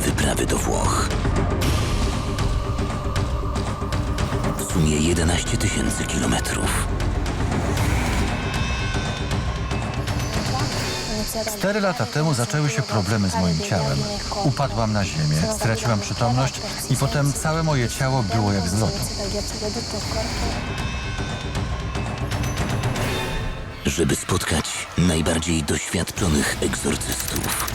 wyprawy do Włoch. W sumie 11 tysięcy kilometrów. Cztery lata temu zaczęły się problemy z moim ciałem. Upadłam na ziemię, straciłam przytomność i potem całe moje ciało było jak z lodu. żeby spotkać najbardziej doświadczonych egzorcystów.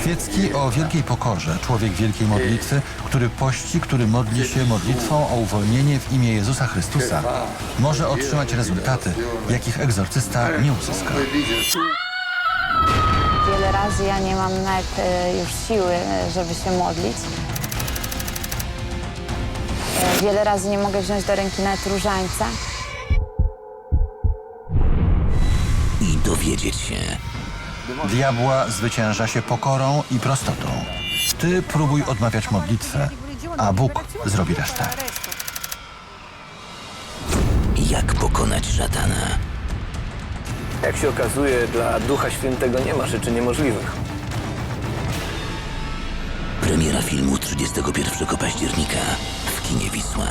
Świecki o wielkiej pokorze, człowiek wielkiej modlitwy, który pości, który modli się modlitwą o uwolnienie w imię Jezusa Chrystusa, może otrzymać rezultaty, jakich egzorcysta nie uzyska. Wiele razy ja nie mam nawet e, już siły, e, żeby się modlić. E, Wiele razy nie mogę wziąć do ręki nawet różańca. I dowiedzieć się, Diabła zwycięża się pokorą i prostotą. Ty próbuj odmawiać modlitwę, a Bóg zrobi resztę. jak pokonać szatana. Jak się okazuje, dla Ducha Świętego nie ma rzeczy niemożliwych. Premiera filmu 31 października w kinie Wisła.